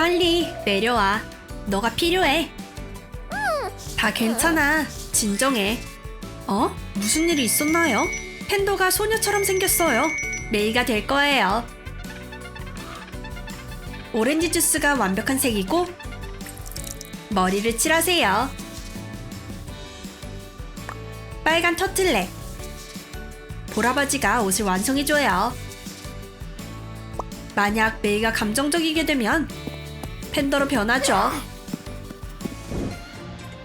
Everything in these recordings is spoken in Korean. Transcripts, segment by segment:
빨리 내려와. 너가 필요해. 다 괜찮아. 진정해. 어? 무슨 일이 있었나요? 팬더가 소녀처럼 생겼어요. 메이가 될 거예요. 오렌지 주스가 완벽한 색이고 머리를 칠하세요. 빨간 터틀넥. 보라바지가 옷을 완성해줘요. 만약 메이가 감정적이게 되면 팬더로 변하죠.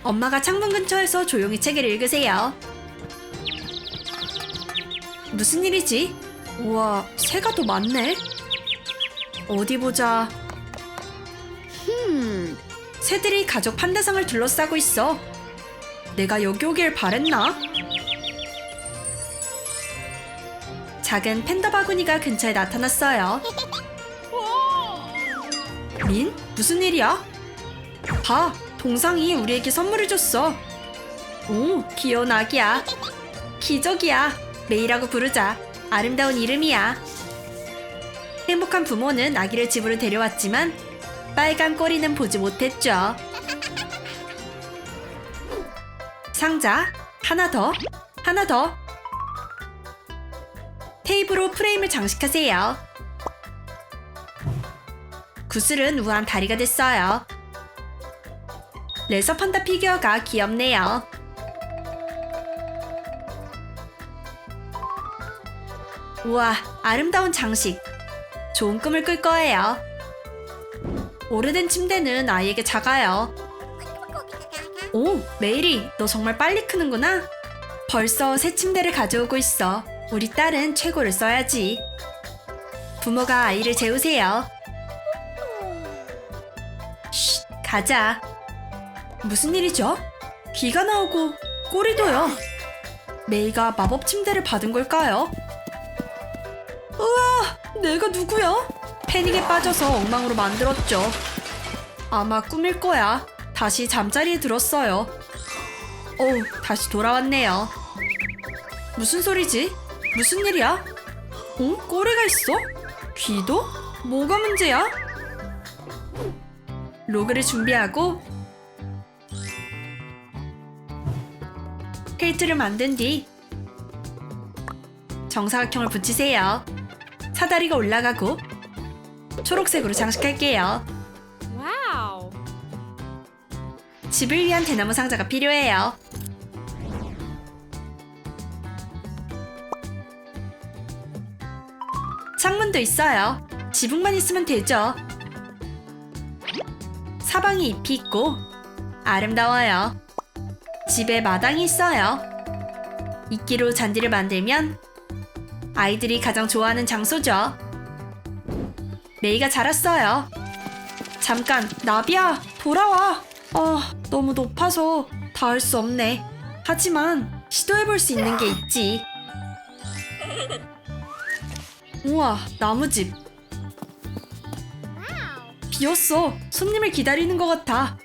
엄마가 창문 근처에서 조용히 책을 읽으세요. 무슨 일이지? 우와, 새가 더 많네. 어디 보자. 흠, 새들이 가족 판다상을 둘러싸고 있어. 내가 여기 오길 바랬나? 작은 팬더 바구니가 근처에 나타났어요. 민? 무슨 일이야? 봐, 동상이 우리에게 선물을 줬어. 오, 귀여운 아기야. 기적이야. 메이라고 부르자. 아름다운 이름이야. 행복한 부모는 아기를 집으로 데려왔지만 빨간 꼬리는 보지 못했죠. 상자 하나 더, 하나 더. 테이프로 프레임을 장식하세요. 구슬은 우아한 다리가 됐어요. 레서 판다 피규어가 귀엽네요. 우와, 아름다운 장식. 좋은 꿈을 꿀 거예요. 오래된 침대는 아이에게 작아요. 오, 메이리, 너 정말 빨리 크는구나. 벌써 새 침대를 가져오고 있어. 우리 딸은 최고를 써야지. 부모가 아이를 재우세요. 가자. 무슨 일이죠? 귀가 나오고 꼬리도요. 메이가 마법 침대를 받은 걸까요? 우와, 내가 누구야? 패닉에 빠져서 엉망으로 만들었죠. 아마 꿈일 거야. 다시 잠자리에 들었어요. 오, 다시 돌아왔네요. 무슨 소리지? 무슨 일이야? 어? 꼬리가 있어? 귀도? 뭐가 문제야? 로그를 준비하고 페이트를 만든 뒤 정사각형을 붙이세요. 사다리가 올라가고 초록색으로 장식할게요. Wow. 집을 위한 대나무 상자가 필요해요. 창문도 있어요. 지붕만 있으면 되죠. 사방에 잎이 있고 아름다워요. 집에 마당이 있어요. 이끼로 잔디를 만들면 아이들이 가장 좋아하는 장소죠. 메이가 자랐어요. 잠깐, 나비야, 돌아와. 아, 너무 높아서 닿을 수 없네. 하지만 시도해볼 수 있는 게 있지. 우와, 나무집. 비었어. 손님을 기다리는 것 같아.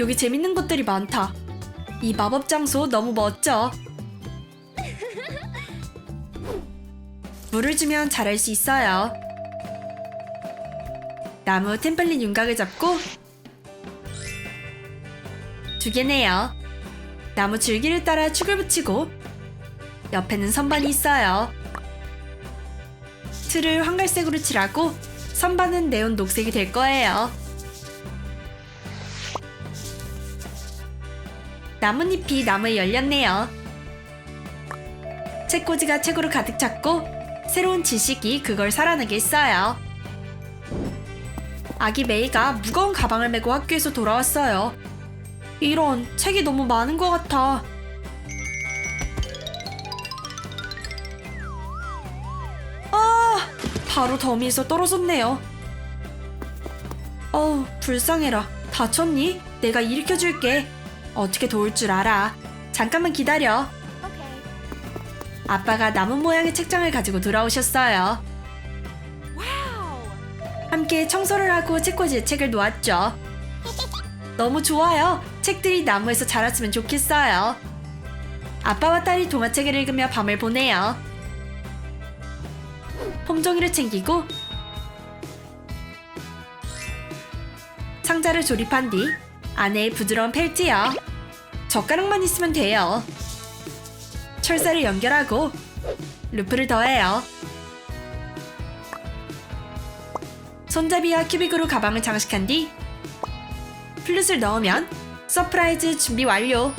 여기 재밌는 것들이 많다. 이 마법 장소 너무 멋져. 물을 주면 자랄 수 있어요. 나무 템플린 윤곽을 잡고 두 개네요. 나무 줄기를 따라 축을 붙이고 옆에는 선반이 있어요. 틀을 황갈색으로 칠하고 선반은 네온 녹색이 될 거예요. 나뭇잎이 나무에 열렸네요. 책꽂이가 책으로 가득 찼고 새로운 지식이 그걸 살아나게 했어요. 아기 메이가 무거운 가방을 메고 학교에서 돌아왔어요. 이런 책이 너무 많은 것 같아. 바로 더미에서 떨어졌네요. 어우, 불쌍해라. 다쳤니? 내가 일으켜줄게. 어떻게 도울 줄 알아. 잠깐만 기다려. 아빠가 나무 모양의 책장을 가지고 돌아오셨어요. 함께 청소를 하고 책꽂이에 책을 놓았죠. 너무 좋아요. 책들이 나무에서 자랐으면 좋겠어요. 아빠와 딸이 동화책을 읽으며 밤을 보내요. 폼종이를 챙기고 상자를 조립한 뒤 안에 부드러운 펠트요. 젓가락만 있으면 돼요. 철사를 연결하고 루프를 더해요. 손잡이와 큐빅으로 가방을 장식한 뒤 플룻을 넣으면 서프라이즈 준비 완료.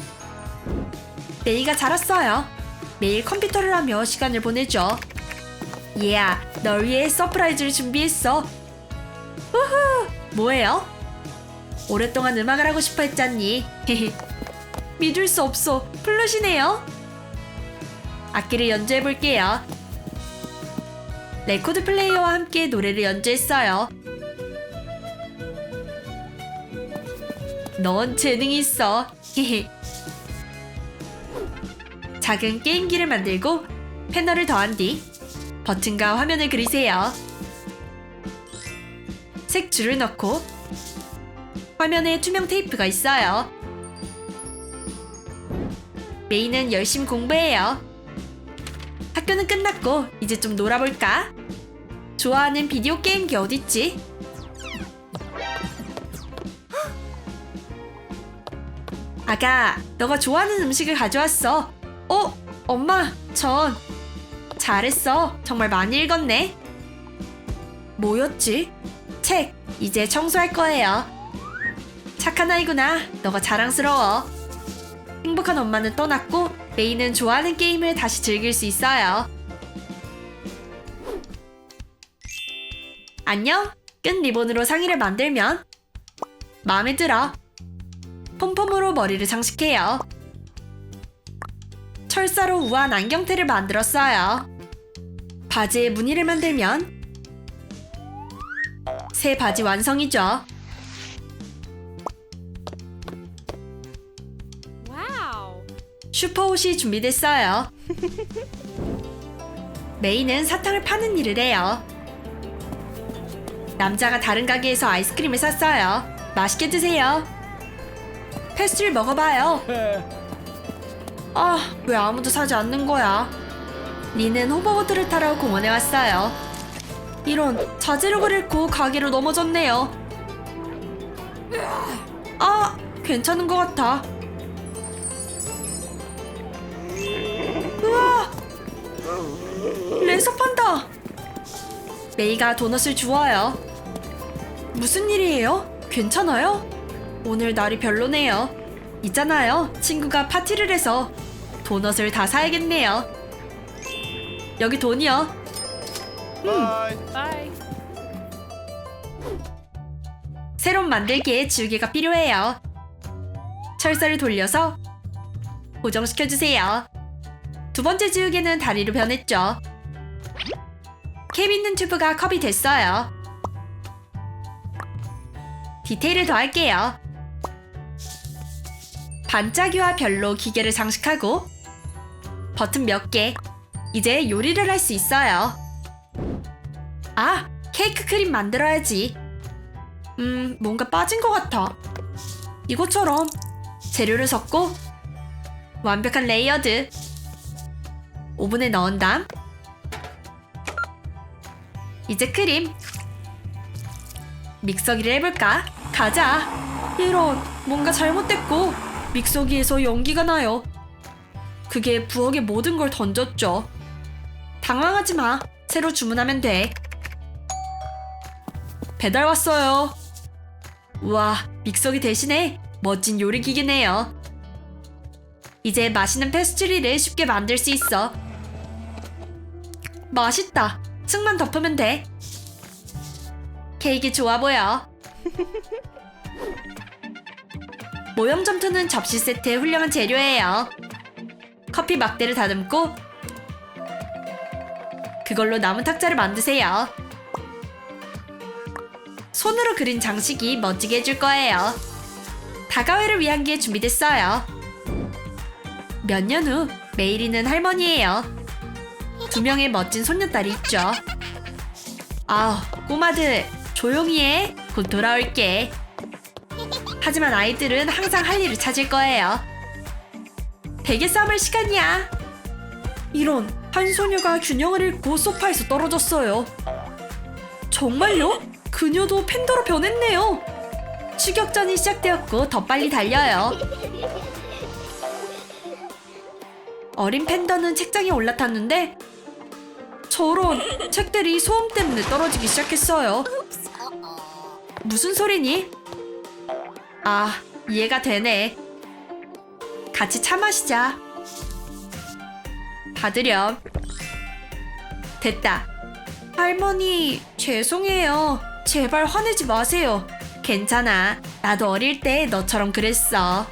메이가 자랐어요. 매일 컴퓨터를 하며 시간을 보내죠. 얘야, 널 위해 서프라이즈를 준비했어. 우후, 뭐예요? 오랫동안 음악을 하고 싶어 했잖니. 믿을 수 없어. 플룻이네요. 악기를 연주해 볼게요. 레코드 플레이어와 함께 노래를 연주했어요. 넌 재능이 있어. 작은 게임기를 만들고 패널을 더한 뒤 버튼과 화면을 그리세요. 색 줄을 넣고 화면에 투명 테이프가 있어요. 메이는 열심히 공부해요. 학교는 끝났고 이제 좀 놀아볼까? 좋아하는 비디오 게임기 어딨지? 아가, 너가 좋아하는 음식을 가져왔어. 어, 엄마, 전. 잘했어. 정말 많이 읽었네. 뭐였지? 책. 이제 청소할 거예요. 착한 아이구나. 너가 자랑스러워. 행복한 엄마는 떠났고 메이는 좋아하는 게임을 다시 즐길 수 있어요. 안녕? 끈 리본으로 상의를 만들면 마음에 들어. 폼폼으로 머리를 장식해요. 철사로 우아한 안경테를 만들었어요. 바지에 무늬를 만들면 새 바지 완성이죠. Wow. 슈퍼 옷이 준비됐어요. 메이는 사탕을 파는 일을 해요. 남자가 다른 가게에서 아이스크림을 샀어요. 맛있게 드세요. 패스트를 먹어봐요. 아, 왜 아무도 사지 않는 거야? 니는 호버보드를 타러 공원에 왔어요. 이런 자제력을 잃고 가게로 넘어졌네요. 아, 괜찮은 것 같아. 우와! 레서 판다! 메이가 도넛을 주어요. 무슨 일이에요? 괜찮아요? 오늘 날이 별로네요. 있잖아요. 친구가 파티를 해서 도넛을 다 사야겠네요. 여기 돈이요. Bye. 새로운 만들기에 지우개가 필요해요. 철사를 돌려서 고정시켜주세요. 두 번째 지우개는 다리로 변했죠. 캡 있는 튜브가 컵이 됐어요. 디테일을 더할게요. 반짝이와 별로 기계를 장식하고 버튼 몇 개. 이제 요리를 할 수 있어요. 아, 케이크 크림 만들어야지. 음, 뭔가 빠진 것 같아. 이것처럼 재료를 섞고 완벽한 레이어드. 오븐에 넣은 다음 이제 크림 믹서기를 해볼까? 가자. 이런 뭔가 잘못됐고 믹서기에서 연기가 나요. 그게 부엌에 모든 걸 던졌죠. 당황하지 마. 새로 주문하면 돼. 배달 왔어요. 우와, 믹서기 대신에 멋진 요리 기계네요. 이제 맛있는 페스츄리를 쉽게 만들 수 있어. 맛있다. 층만 덮으면 돼. 케이크 좋아 보여. 모형 점토는 접시 세트의 훌륭한 재료예요. 커피 막대를 다듬고 그걸로 나무 탁자를 만드세요. 손으로 그린 장식이 멋지게 해줄 거예요. 다가회를 위한 게 준비됐어요. 몇 년 후 메이리는 할머니예요. 두 명의 멋진 손녀딸이 있죠. 아, 꼬마들 조용히 해. 곧 돌아올게. 하지만 아이들은 항상 할 일을 찾을 거예요. 베개 싸움할 시간이야. 이런 한 소녀가 균형을 잃고 소파에서 떨어졌어요. 정말요? 그녀도 팬더로 변했네요. 추격전이 시작되었고 더 빨리 달려요. 어린 팬더는 책장에 올라탔는데 저런 책들이 소음 때문에 떨어지기 시작했어요. 무슨 소리니? 아, 이해가 되네. 같이 차 마시자. 받으렴. 됐다. 할머니, 죄송해요. 제발 화내지 마세요. 괜찮아. 나도 어릴 때 너처럼 그랬어.